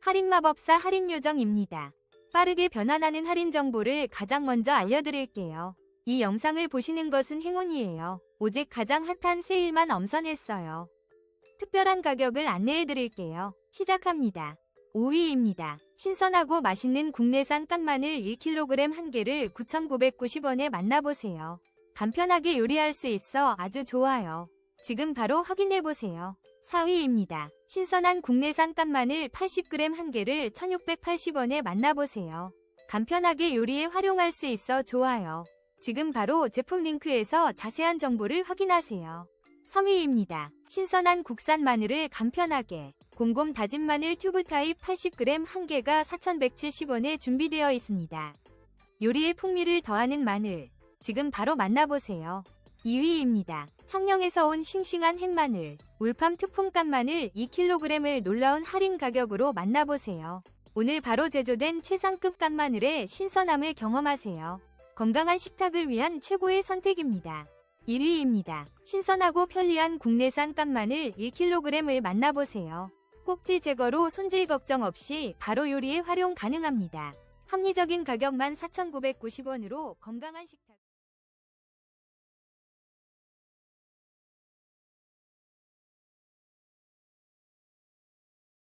할인마법사 할인요정입니다. 빠르게 변환하는 할인 정보를 가장 먼저 알려드릴게요. 이 영상을 보시는 것은 행운이에요. 오직 가장 핫한 세일만 엄선했어요. 특별한 가격을 안내해드릴게요. 시작합니다. 5위입니다. 신선하고 맛있는 국내산 깐마늘 1kg 한 개를 9,990원에 만나보세요. 간편하게 요리할 수 있어 아주 좋아요. 지금 바로 확인해보세요. 4위입니다. 신선한 국내산 깐마늘 80g 한 개를 1,680원에 만나보세요. 간편하게 요리에 활용할 수 있어 좋아요. 지금 바로 제품 링크에서 자세한 정보를 확인하세요. 3위입니다. 신선한 국산 마늘을 간편하게 곰곰 다진 마늘 튜브 타입 80g 한 개가 4,170원에 준비되어 있습니다. 요리에 풍미를 더하는 마늘, 지금 바로 만나보세요. 2위입니다. 청량에서 온 싱싱한 햇마늘, 울팜 특품간 마늘 2kg을 놀라운 할인 가격으로 만나보세요. 오늘 바로 제조된 최상급 깐마늘의 신선함을 경험하세요. 건강한 식탁을 위한 최고의 선택입니다. 1위입니다. 신선하고 편리한 국내산 깐마늘 1kg을 만나보세요. 꼭지 제거로 손질 걱정 없이 바로 요리에 활용 가능합니다. 합리적인 가격만 4,990원으로 건강한 식탁